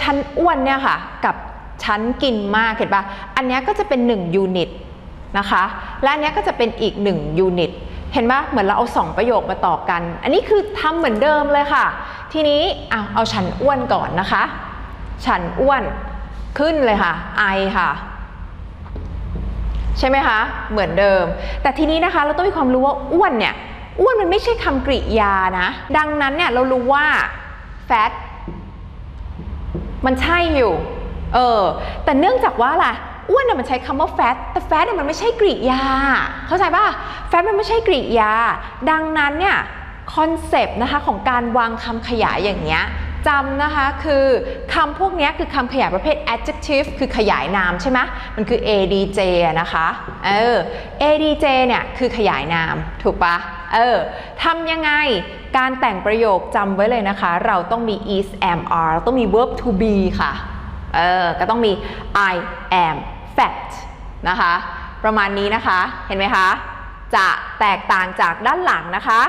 ชั้นอ้วนเนี่ยค่ะกับชั้นกินมากเห็นปะอันนี้ก็จะเป็น1ยูนิตนะคะและอันนี้ก็จะเป็นอีก1ยูนิตเห็นปะเหมือนเราเอา 2 ประโยคมาต่อกัน อันนี้คือทำเหมือนเดิมเลยค่ะ ทีนี้เอาเอาชั้นอ้วนก่อนนะคะชั้นอ้วนขึ้นเลยค่ะไอค่ะ ใช่ไหมคะเหมือนเดิม แต่ทีนี้นะคะเราต้องมีความรู้ว่าอ้วนเนี่ยอ้วนมันไม่ใช่คำกริยานะ ดังนั้นเนี่ยเรารู้ว่า fat มันใช่อยู่ เออ แต่เนื่องจากว่าล่ะอ้วนเนี่ยมันใช้คำว่าแฟตแต่แฟตเนี่ยมันไม่ใช่กริยา เข้าใจป่ะ แฟตมันไม่ใช่กริยา ดังนั้นเนี่ยคอนเซปต์นะคะของการวางคำขยายอย่างเงี้ย จำนะคะคือคำพวกนี้คือคำขยายประเภท adjective คือขยายนามใช่ไหมมันคือ adj นะคะเออ adj เนี่ยคือขยายนามถูกปะเออทำยังไงการแต่งประโยคจำไว้เลยนะคะ เราต้องมี is am are ต้องมี verb to be ค่ะเออก็ต้องมี I am fact นะคะ ประมาณนี้นะคะเห็นไหมคะ จะแตกต่างจากด้านหลังนะคะ